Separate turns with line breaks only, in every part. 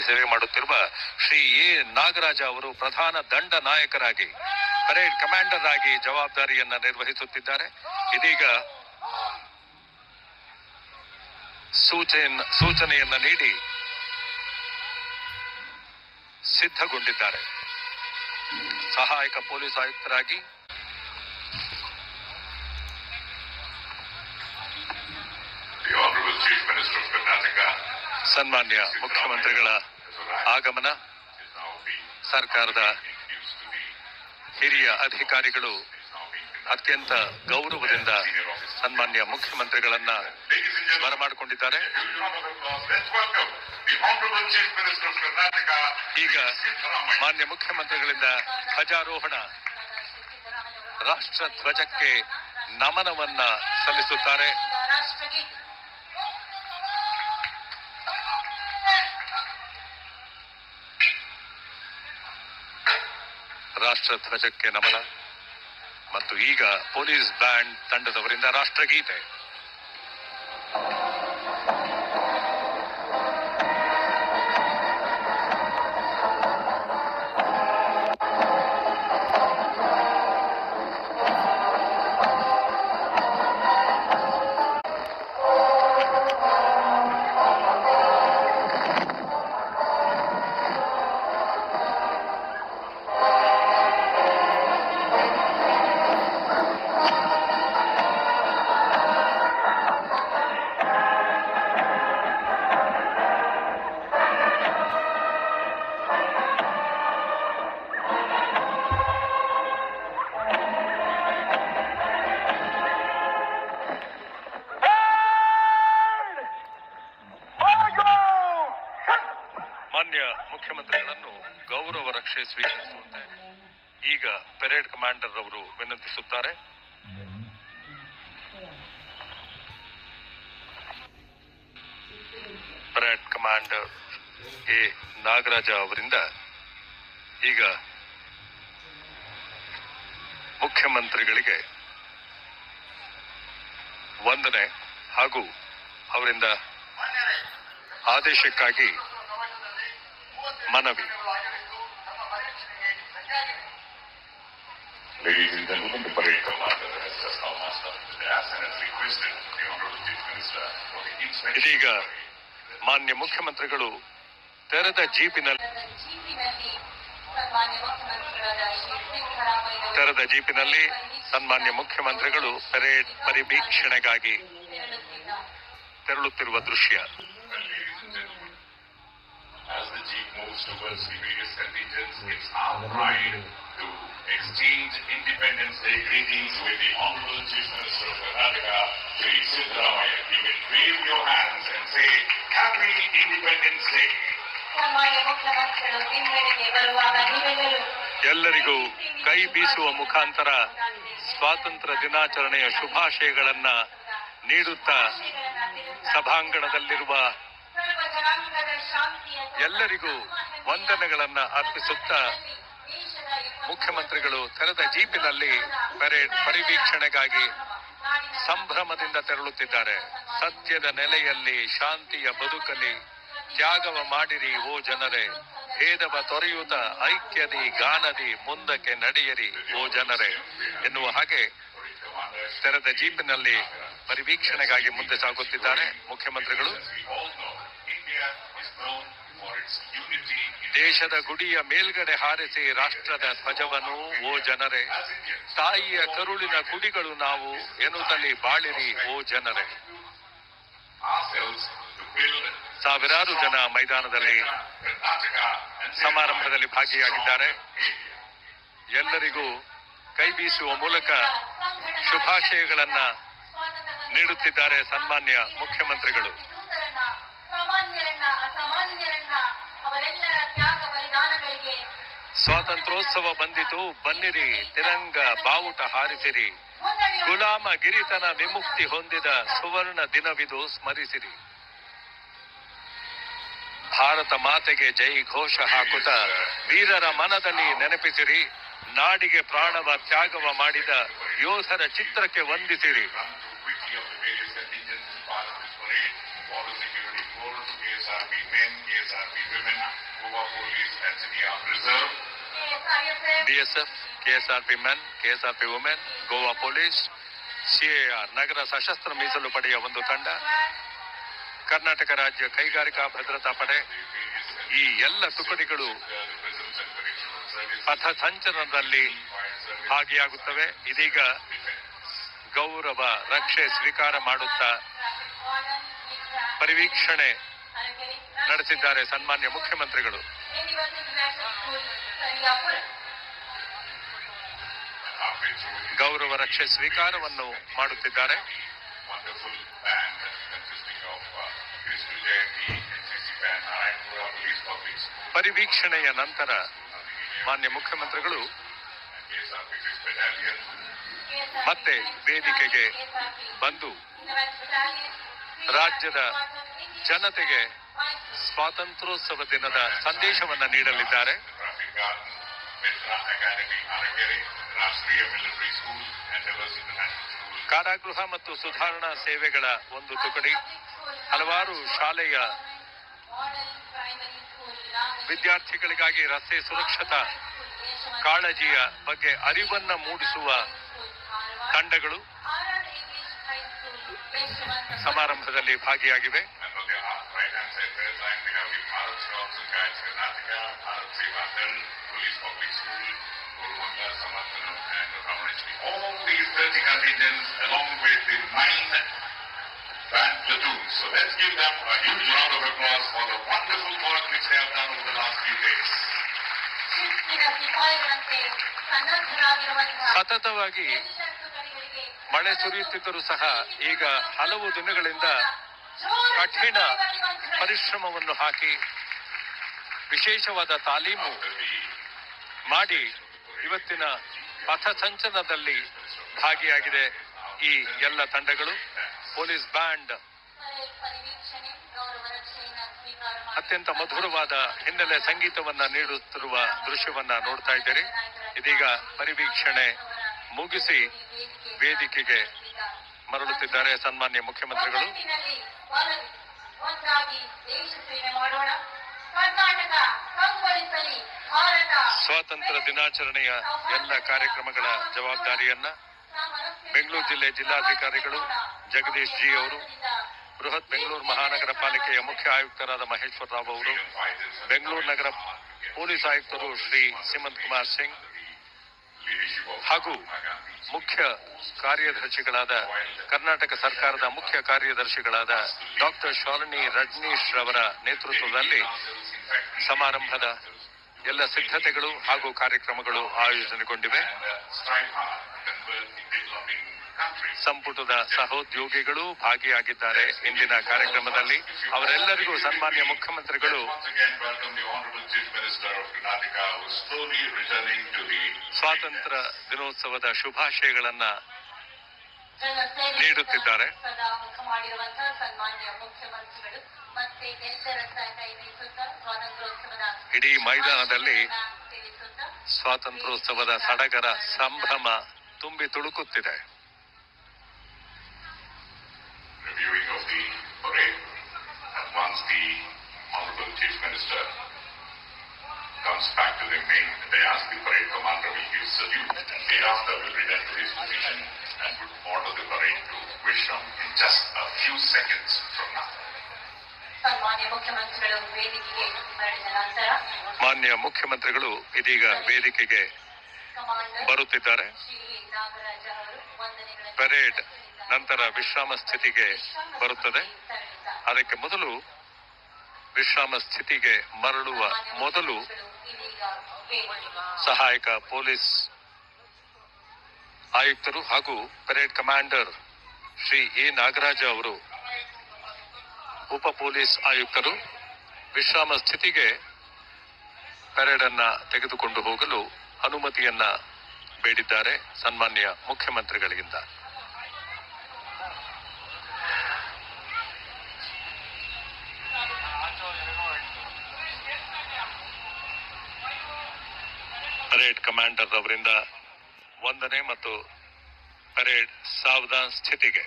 ಸೇವೆ ಮಾಡುತ್ತಿರುವ ಶ್ರೀ ಎ. ನಾಗರಾಜ ಅವರು ಪ್ರಧಾನ ದಂಡ ನಾಯಕರಾಗಿ, ಪರೇಡ್ ಕಮಾಂಡರ್ ಆಗಿ ಜವಾಬ್ದಾರಿಯನ್ನ ನಿರ್ವಹಿಸುತ್ತಿದ್ದಾರೆ. ಇದೀಗ ಸೂಚನೆ ಸೂಚನೆಯನ್ನ ನೀಡಿ ಸಿದ್ಧಗೊಂಡಿದ್ದಾರೆ. ಸಹಾಯಕ ಪೊಲೀಸ್ ಆಯುಕ್ತರಾಗಿ ಸನ್ಮಾನ್ಯ ಮುಖ್ಯಮಂತ್ರಿಗಳ ಆಗಮನ. ಸರ್ಕಾರದ ಹಿರಿಯ ಅಧಿಕಾರಿಗಳು ಅತ್ಯಂತ ಗೌರವದಿಂದ ಸನ್ಮಾನ್ಯ ಮುಖ್ಯಮಂತ್ರಿಗಳನ್ನ ಬರಮಾಡಿಕೊಂಡಿದ್ದಾರೆ. ಈಗ ಮಾನ್ಯ ಮುಖ್ಯಮಂತ್ರಿಗಳಿಂದ ಧ್ವಜಾರೋಹಣ. ರಾಷ್ಟ್ರ ಧ್ವಜಕ್ಕೆ ನಮನವನ್ನ ಸಲ್ಲಿಸುತ್ತಾರೆ. ರಾಷ್ಟ್ರ ಧ್ವಜಕ್ಕೆ ನಮನ. ಮತ್ತು ಈಗ ಪೊಲೀಸ್ ಬ್ಯಾಂಡ್ ತಂಡದವರಿಂದ ರಾಷ್ಟ್ರಗೀತೆ. ಅವರು ವಿನಂತಿಸುತ್ತಾರೆ. Parade commander A. ನಾಗರಾಜ ಅವರಿಂದ ಈಗ ಮುಖ್ಯಮಂತ್ರಿಗಳಿಗೆ ವಂದನೆ ಹಾಗೂ ಅವರಿಂದ ಆದೇಶಕ್ಕಾಗಿ ಮನವಿ.
Ladies and gentlemen, the parade commander has just now to the dais and has requested the Honorable Chief Minister for the inspection.
ಇದೀಗ ಮಾನ್ಯ ಮುಖ್ಯಮಂತ್ರಿಗಳು ತೆರೆದ ಜೀಪಿನಲ್ಲಿ ತೆರೆದ ಜೀಪಿನಲ್ಲಿ ಸನ್ಮಾನ್ಯ ಮುಖ್ಯಮಂತ್ರಿಗಳು ಪರೇಡ್ ಪರಿವೀಕ್ಷಣೆಗಾಗಿ ತೆರಳುತ್ತಿರುವ ದೃಶ್ಯ
Well, ladies and gentlemen, jeep moves towards the various contingents, it's our pride to exchange Independence Day greetings with the Honorable Chief Minister of Karnataka, Sri Siddaramaiah. You can wave your hands and say, Happy Independence Day.
ಎಲ್ಲರಿಗೂ ಕೈ ಬೀಸುವ ಮುಖಾಂತರ ಸ್ವಾತಂತ್ರ್ಯ ದಿನಾಚರಣೆಯ ಶುಭಾಶಯಗಳನ್ನ ನೀಡುತ್ತಾ ಸಭಾಂಗಣದಲ್ಲಿರುವ ಎಲ್ಲರಿಗೂ ವಂದನೆಗಳನ್ನ ಅರ್ಪಿಸುತ್ತಾ ಮುಖ್ಯಮಂತ್ರಿಗಳು ತೆರೆದ ಜೀಪಿನಲ್ಲಿ ಪರೇಡ್ ಪರಿವೀಕ್ಷಣೆಗಾಗಿ ಸಂಭ್ರಮದಿಂದ ತೆರಳುತ್ತಿದ್ದಾರೆ. ಸತ್ಯದ ನೆಲೆಯಲ್ಲಿ ಶಾಂತಿಯ ಬದುಕಲಿ ತ್ಯಾಗವ ಮಾಡಿರಿ ಓ ಜನರೇ. ಭೇದವ ತೊರೆಯುತ ಐಕ್ಯದಿ ಗಾನದಿ ಮುಂದಕ್ಕೆ ನಡೆಯರಿ ಓ ಜನರೇ. ಎನ್ನುವ ಹಾಗೆ ತೆರೆದ ಜೀಪಿನಲ್ಲಿ ಪರಿವೀಕ್ಷಣೆಗಾಗಿ ಮುಂದೆ ಸಾಗುತ್ತಿದ್ದಾರೆ ಮುಖ್ಯಮಂತ್ರಿಗಳು. ದೇಶದ ಗುಡಿಯ ಮೇಲ್ಗಡೆ ಹಾರಿಸಿ ರಾಷ್ಟ್ರದ ಧ್ವಜವನ್ನು, ಓ ಜನರೇ, ತಾಯಿಯ ಕರುಳಿನ ಗುಡಿಗಳು ನಾವು ಎನ್ನುತ್ತಲಿ ಬಾಳಿರಿ, ಓ ಜನರೇ. ಸಾವಿರಾರು ಜನ ಮೈದಾನದಲ್ಲಿ ಸಮಾರಂಭದಲ್ಲಿ ಭಾಗಿಯಾಗಿದ್ದಾರೆ. ಎಲ್ಲರಿಗೂ ಕೈ ಬೀಸುವ ಮೂಲಕ ಶುಭಾಶಯಗಳನ್ನ ನೀಡುತ್ತಿದ್ದಾರೆ ಸನ್ಮಾನ್ಯ ಮುಖ್ಯಮಂತ್ರಿಗಳು.
ಸಾಮಾನ್ಯರನ್ನ ಅಸಾಮಾನ್ಯರನ್ನ ಅವರೆಲ್ಲರ ತ್ಯಾಗ ಬಲಿದಾನಗಳಿಗೆ
ಸ್ವಾತಂತ್ರ್ಯೋತ್ಸವ ಬಂದಿತು ಬನ್ನಿರಿ ತಿರಂಗ ಬಾವುಟ ಹಾರಿಸಿರಿ. ಗುಲಾಮ ಗಿರಿತನ ವಿಮುಕ್ತಿ ಹೊಂದಿದ ಸುವರ್ಣ ದಿನವಿದು ಸ್ಮರಿಸಿರಿ. ಭಾರತ ಮಾತೆಗೆ ಜೈ ಘೋಷ ಹಾಕುತ್ತ ವೀರರ ಮನದಲ್ಲಿ ನೆನಪಿಸಿರಿ. ನಾಡಿಗೆ ಪ್ರಾಣವ ತ್ಯಾಗವ ಮಾಡಿದ ಯೋಧರ ಚಿತ್ರಕ್ಕೆ ವಂದಿಸಿರಿ.
Men, KSRP women, Goa Police and Armed Reserve,
BSF KSRP men KSRP women Goa police CAR ನಗರ ಸಶಸ್ತ್ರ ಮೀಸಲು ಪಡೆಯ ಒಂದು ತಂಡ ಕರ್ನಾಟಕ ರಾಜ್ಯ ಕೈಗಾರಿಕಾ ಭದ್ರತಾ ಪಡೆ ಈ ಎಲ್ಲ ತುಕಡಿಗಳು ಪಥಸಂಚಲನದಲ್ಲಿ ಭಾಗಿಯಾಗುತ್ತವೆ. ಇದೀಗ ಗೌರವ ರಕ್ಷೆ ಸ್ವೀಕಾರ ಮಾಡುತ್ತಾ ಪರಿವೀಕ್ಷಣೆ ನಡೆಸಿದ್ದಾರೆ ಸನ್ಮಾನ್ಯ ಮುಖ್ಯಮಂತ್ರಿಗಳು. ಗೌರವ ರಕ್ಷೆ ಸ್ವೀಕಾರವನ್ನು ಮಾಡುತ್ತಿದ್ದಾರೆ. ಪರಿವೀಕ್ಷಣೆಯ ನಂತರ ಮಾನ್ಯ ಮುಖ್ಯಮಂತ್ರಿಗಳು ಮತ್ತೆ ವೇದಿಕೆಗೆ ಬಂದು ರಾಜ್ಯದ ಜನತೆಗೆ ಸ್ವಾತಂತ್ರ್ಯೋತ್ಸವ ದಿನದ ಸಂದೇಶವನ್ನು ನೀಡಲಿದ್ದಾರೆ. ಕಾರಾಗೃಹ ಮತ್ತು ಸುಧಾರಣಾ ಸೇವೆಗಳ ಒಂದು ತುಕಡಿ ಹಲವಾರು ಶಾಲೆಯ ವಿದ್ಯಾರ್ಥಿಗಳಿಗಾಗಿ ರಸ್ತೆ ಸುರಕ್ಷತಾ ಕಾಳಜಿಯ ಬಗ್ಗೆ ಅರಿವನ್ನ ಮೂಡಿಸುವ ತಂಡಗಳು ಸಮಾರಂಭದಲ್ಲಿ ಭಾಗಿಯಾಗಿವೆ.
We have the Bharat Scouts and Guides Karnataka, Bharat Seva Dal, Police Public School, Gurumanga, Samarthanam, and Ramaneshri. All these 30 contingents, along with the nine band platoons. So let's give them a huge round of applause for the wonderful work which they have done over the last few days.
ಸತತವಾಗಿ ಮಳೆ ಸುರಿಯುತ್ತಿದ್ದರೂ ಸಹ ಈಗ ಹಲವು ದಿನಗಳಿಂದ ಕಠಿಣ ಪರಿಶ್ರಮವನ್ನು ಹಾಕಿ ವಿಶೇಷವಾದ ತಾಲೀಮು ಮಾಡಿ ಇವತ್ತಿನ ಪಥಸಂಚಲನದಲ್ಲಿ ಭಾಗಿಯಾಗಿದೆ ಈ ಎಲ್ಲ ತಂಡಗಳು. ಪೊಲೀಸ್ ಬ್ಯಾಂಡ್ ಅತ್ಯಂತ ಮಧುರವಾದ ಹಿನ್ನೆಲೆ ಸಂಗೀತವನ್ನ ನೀಡುತ್ತಿರುವ ದೃಶ್ಯವನ್ನ ನೋಡ್ತಾ ಇದ್ದೀರಿ. ಇದೀಗ ಪರಿವೀಕ್ಷಣೆ ಮುಗಿಸಿ ವೇದಿಕೆಗೆ ಮರಳುತ್ತಿದ್ದಾರೆ ಸನ್ಮಾನ್ಯ ಮುಖ್ಯಮಂತ್ರಿಗಳು. ಸ್ವಾತಂತ್ರ್ಯ ದಿನಾಚರಣೆಯ ಎಲ್ಲ ಕಾರ್ಯಕ್ರಮಗಳ ಜವಾಬ್ದಾರಿಯನ್ನ ಬೆಂಗಳೂರು ಜಿಲ್ಲೆ ಜಿಲ್ಲಾಧಿಕಾರಿಗಳು ಜಗದೀಶ್ ಜಿ ಅವರು ಬೃಹತ್ ಬೆಂಗಳೂರು ಮಹಾನಗರ ಪಾಲಿಕೆಯ ಮುಖ್ಯ ಆಯುಕ್ತರಾದ ಮಹೇಶ್ವರ ರಾವ್ ಅವರು ಬೆಂಗಳೂರು ನಗರ ಪೊಲೀಸ್ ಆಯುಕ್ತರು ಶ್ರೀ ಸಿಮಂತ್ ಕುಮಾರ್ ಸಿಂಗ್ ಹಾಗೂ ಮುಖ್ಯ ಕಾರ್ಯದರ್ಶಿಗಳಾದ ಕರ್ನಾಟಕ ಸರ್ಕಾರದ ಮುಖ್ಯ ಕಾರ್ಯದರ್ಶಿಗಳಾದ ಡಾಕ್ಟರ್ ಶಾಲಿನಿ ರಜನೀಶ್ ರವರ ನೇತೃತ್ವದಲ್ಲಿ ಸಮಾರಂಭದ ಎಲ್ಲ ಸಿದ್ಧತೆಗಳು ಹಾಗೂ ಕಾರ್ಯಕ್ರಮಗಳು ಆಯೋಜನೆಗೊಂಡಿವೆ. ಸಂಪುಟದ ಸಹೋದ್ಯೋಗಿಗಳು ಭಾಗಿಯಾಗಿದ್ದಾರೆ ಇಂದಿನ ಕಾರ್ಯಕ್ರಮದಲ್ಲಿ. ಅವರೆಲ್ಲರಿಗೂ ಸನ್ಮಾನ್ಯ ಮುಖ್ಯಮಂತ್ರಿಗಳು. ಸ್ವಾತಂತ್ರ್ಯ ದಿನೋತ್ಸವದ ಶುಭಾಶಯಗಳನ್ನ ನೀಡುತ್ತಿದ್ದಾರೆ. ಇಡೀ ಮೈದಾನದಲ್ಲಿ ಸ್ವಾತಂತ್ರ್ಯೋತ್ಸವದ ಸಡಗರ ಸಂಭ್ರಮ ತುಂಬಿ ತುಳುಕುತ್ತಿದೆ.
reviewing of the parade. And once the Honorable Chief Minister comes back to the main dais, the parade commander will give salute. Thereafter will return to his position and would order the parade to Vishram in just a few seconds from now.
ಸನ್ಮಾನ್ಯ ಮುಖ್ಯಮಂತ್ರಿಗಳು ವೇದಿಕೆಗೆ ಮರಳಿದ ನಂತರ
ಮಾನ್ಯ ಮುಖ್ಯಮಂತ್ರಿಗಳು ಇದೀಗ ವೇದಿಕೆಗೆ
commander
ಬರುತ್ತಿದ್ದಾರೆ
ಶ್ರೀ ನಾಗರಾಜ ಅವರು ವಂದನೆಗಳನ್ನು
ಪರೇಡ್ ನಂತರ ವಿಶ್ರಾಮ ಸ್ಥಿತಿಗೆ ಬರುತ್ತದೆ. ಅದಕ್ಕೆ ಮೊದಲು ವಿಶ್ರಾಮ ಸ್ಥಿತಿಗೆ ಮರಳುವ ಮೊದಲು ಸಹಾಯಕ ಪೊಲೀಸ್ ಆಯುಕ್ತರು ಹಾಗೂ parade commander Shri A Nagaraja ಅವರು, ಉಪ ಪೊಲೀಸ್ ಆಯುಕ್ತರು ವಿಶ್ರಾಮ ಸ್ಥಿತಿಗೆ ಪರೇಡ್ ಅನ್ನ ತೆಗೆದುಕೊಂಡು ಹೋಗಲು ಅನುಮತಿಯನ್ನ ಬೇಡಿದ್ದಾರೆ ಸನ್ಮಾನ್ಯ ಮುಖ್ಯಮಂತ್ರಿಗಳಿಂದ ಪರೇಡ್ ಕಮಾಂಡರ್ ಅವರಿಂದ ವಂದನೆ ಮತ್ತು ಪರೇಡ್ ಸಾವಧಾನ ಸ್ಥಿತಿಗೆ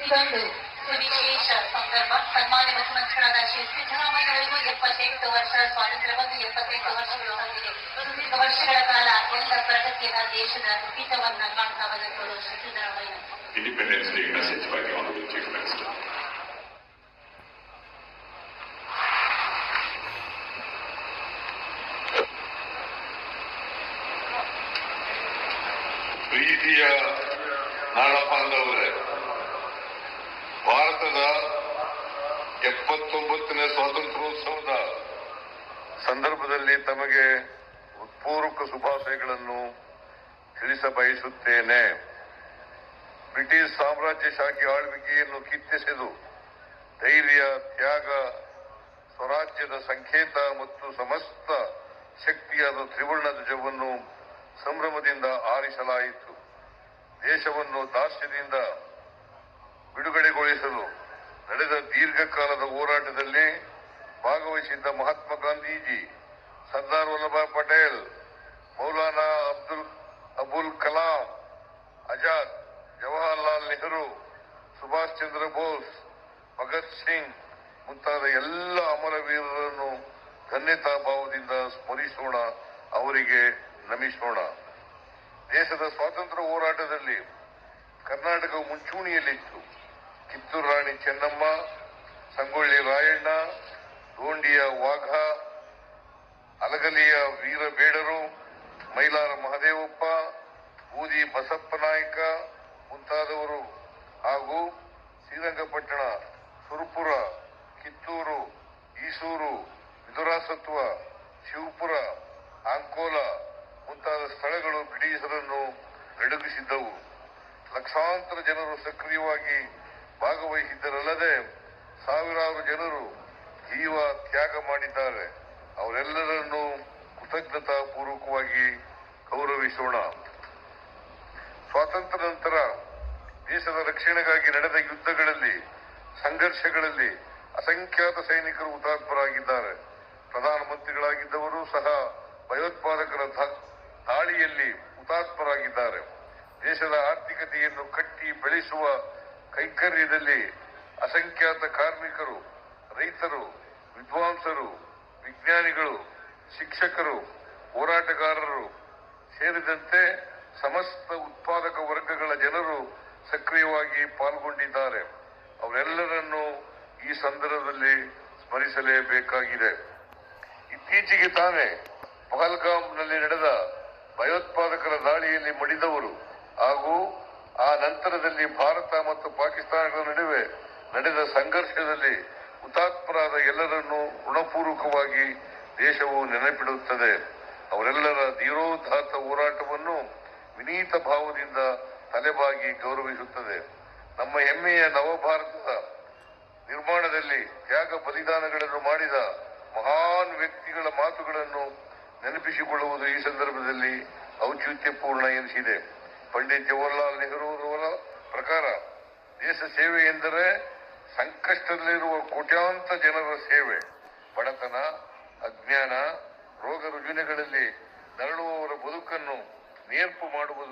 Sunday. ಸುವಿಶೇಷ ಸಂದರ್ಭ ಸನ್ಮಾನ್ಯ ಮುಖ್ಯಮಂತ್ರಿಗಳಾದ ಶ್ರೀ ಸಿದ್ದರಾಮಯ್ಯ ಅವರಿಗೂ ಎಪ್ಪತ್ತೆಂಟು ವರ್ಷ ಸ್ವಾತಂತ್ರ್ಯ ಬಂದು ಎಪ್ಪತ್ತೆಂಟು ವರ್ಷಗಳು ಹೊಂದಿದೆ ಸುದೀರ್ಘ ವರ್ಷಗಳ ಕಾಲ ಎಲ್ಲ ಪ್ರಗತಿಯನ್ನ ದೇಶದ ಹಿತವನ್ನ ಕಾಣ್ತಾ ಬಂದವರು Shri Siddaramaiah
Independence Day message by the Honorable Chief Minister.
ಪ್ರೀತಿಯ ನಾಡಪಾಂಡವರೇ ಭಾರತದ ಎಪ್ಪತ್ತೊಂಬತ್ತನೇ ಸ್ವಾತಂತ್ರ್ಯೋತ್ಸವದ ಸಂದರ್ಭದಲ್ಲಿ ತಮಗೆ ಹೃತ್ಪೂರ್ವಕ ಶುಭಾಶಯಗಳನ್ನು ತಿಳಿಸಬಯಸುತ್ತೇನೆ ಬ್ರಿಟಿಷ್ ಸಾಮ್ರಾಜ್ಯಶಾಹಿ ಆಳ್ವಿಕೆಯನ್ನು ಕಿತ್ತಿಸಿದು ಧೈರ್ಯ, ತ್ಯಾಗ, ಸ್ವರಾಜ್ಯದ ಸಂಕೇತ ಮತ್ತು ಸಮಸ್ತ ಶಕ್ತಿಯಾದ ತ್ರಿವರ್ಣ ಧ್ವಜವನ್ನು ಸಂಭ್ರಮದಿಂದ ಆರಿಸಲಾಯಿತು. ದೇಶವನ್ನು ದಾಸ್ಯದಿಂದ ಬಿಡುಗಡೆಗೊಳಿಸಲು ನಡೆದ ದೀರ್ಘಕಾಲದ ಹೋರಾಟದಲ್ಲಿ ಭಾಗವಹಿಸಿದ್ದ ಮಹಾತ್ಮ ಗಾಂಧೀಜಿ ಸರ್ದಾರ್ ವಲ್ಲಭಾಯ್ ಮುಂತಾದ ಎಲ್ಲ ಅಮರ ವೀರರನ್ನು ಧನ್ಯತಾ ಭಾವದಿಂದ ಸ್ಮರಿಸೋಣ, ಅವರಿಗೆ ನಮಿಸೋಣ. ದೇಶದ ಸ್ವಾತಂತ್ರ್ಯ ಹೋರಾಟದಲ್ಲಿ ಕರ್ನಾಟಕ ಮುಂಚೂಣಿಯಲ್ಲಿತ್ತು. ಕಿತ್ತೂರು ರಾಣಿ ಚೆನ್ನಮ್ಮ, ಸಂಗೊಳ್ಳಿ ರಾಯಣ್ಣ, ದೋಂಡಿಯ ವಾಘ, ಅಲಗಲಿಯ ವೀರ ಬೇಡರು ಮೈಲಾರ ಮಹದೇವಪ್ಪ, ಬೂದಿ ಬಸಪ್ಪ ನಾಯಕ ಮುಂತಾದವರು ಹಾಗೂ ಶ್ರೀರಂಗಪಟ್ಟಣ, ಸುರಪುರ ಕಿತ್ತೂರು, ಈಸೂರು, ವಿದುರಾಸತ್ವ, ಶಿವಪುರ, ಅಂಕೋಲ ಮುಂತಾದ ಸ್ಥಳಗಳು ಬ್ರಿಟಿಷರನ್ನು ನಡುಗಿಸಿದ್ದವು ಲಕ್ಷಾಂತರ ಜನರು ಸಕ್ರಿಯವಾಗಿ ಭಾಗವಹಿಸಿದ್ದರಲ್ಲದೆ ಸಾವಿರಾರು ಜನರು ಜೀವ ತ್ಯಾಗ ಮಾಡಿದ್ದಾರೆ. ಅವರೆಲ್ಲರನ್ನೂ ಕೃತಜ್ಞತಾ ಪೂರ್ವಕವಾಗಿ ಗೌರವಿಸೋಣ. ಸ್ವಾತಂತ್ರ್ಯ ನಂತರ ದೇಶದ ರಕ್ಷಣೆಗಾಗಿ ನಡೆದ ಯುದ್ಧಗಳಲ್ಲಿ, ಸಂಘರ್ಷಗಳಲ್ಲಿ ಅಸಂಖ್ಯಾತ ಸೈನಿಕರು ಹುತಾತ್ಮರಾಗಿದ್ದಾರೆ. ಪ್ರಧಾನಮಂತ್ರಿಗಳಾಗಿದ್ದವರು ಸಹ ಭಯೋತ್ಪಾದಕರ ದಾಳಿಯಲ್ಲಿ ಹುತಾತ್ಮರಾಗಿದ್ದಾರೆ. ದೇಶದ ಆರ್ಥಿಕತೆಯನ್ನು ಕಟ್ಟಿ ಬೆಳೆಸುವ ಕೈಂಕರ್ಯದಲ್ಲಿ ಅಸಂಖ್ಯಾತ ಕಾರ್ಮಿಕರು, ರೈತರು, ವಿದ್ವಾಂಸರು, ವಿಜ್ಞಾನಿಗಳು, ಶಿಕ್ಷಕರು, ಹೋರಾಟಗಾರರು ಸೇರಿದಂತೆ ಸಮಸ್ತ ಉತ್ಪಾದಕ ವರ್ಗಗಳ ಜನರು ಸಕ್ರಿಯವಾಗಿ ಪಾಲ್ಗೊಂಡಿದ್ದಾರೆ. ಅವರೆಲ್ಲರನ್ನೂ ಈ ಸಂದರ್ಭದಲ್ಲಿ ಸ್ಮರಿಸಲೇಬೇಕಾಗಿದೆ. ಇತ್ತೀಚೆಗೆ ತಾನೇ ಪಹಲ್ಗಾಮ್ನಲ್ಲಿ ನಡೆದ ಭಯೋತ್ಪಾದಕರ ದಾಳಿಯಲ್ಲಿ ಮಡಿದವರು ಹಾಗೂ ಆ ನಂತರದಲ್ಲಿ ಭಾರತ ಮತ್ತು ಪಾಕಿಸ್ತಾನಗಳ ನಡುವೆ ನಡೆದ ಸಂಘರ್ಷದಲ್ಲಿ ಹುತಾತ್ಮರಾದ ಎಲ್ಲರನ್ನೂ ಋಣಪೂರ್ವಕವಾಗಿ ದೇಶವು ನೆನಪಿಡುತ್ತದೆ. ಅವರೆಲ್ಲರ ಧೀರೋದಾತ್ತ ಹೋರಾಟವನ್ನು ವಿನೀತ ಭಾವದಿಂದ ತಲೆಬಾಗಿ ಗೌರವಿಸುತ್ತದೆ. ನಮ್ಮ ಹೆಮ್ಮೆಯ ನವಭಾರತದ ನಿರ್ಮಾಣದಲ್ಲಿ ತ್ಯಾಗ ಬಲಿದಾನಗಳನ್ನು ಮಾಡಿದ ಮಹಾನ್ ವ್ಯಕ್ತಿಗಳ ಮಾತುಗಳನ್ನು ನೆನಪಿಸಿಕೊಳ್ಳುವುದು ಈ ಸಂದರ್ಭದಲ್ಲಿ ಔಚಿತ್ಯಪೂರ್ಣ ಎನಿಸಿದೆ. ಪಂಡಿತ್ ಜವಾಹರ್ಲಾಲ್ ನೆಹರು ಅವರ ಪ್ರಕಾರ ದೇಶ ಸೇವೆ ಎಂದರೆ ಸಂಕಷ್ಟದಲ್ಲಿರುವ ಕೋಟ್ಯಾಂತ ಜನರ ಸೇವೆ. ಬಡತನ, ಅಜ್ಞಾನ, ರೋಗ ರುಜಿನಗಳಲ್ಲಿ ನರಳುವವರ ಬದುಕನ್ನು ನೇರ್ಪು ಮಾಡುವುದು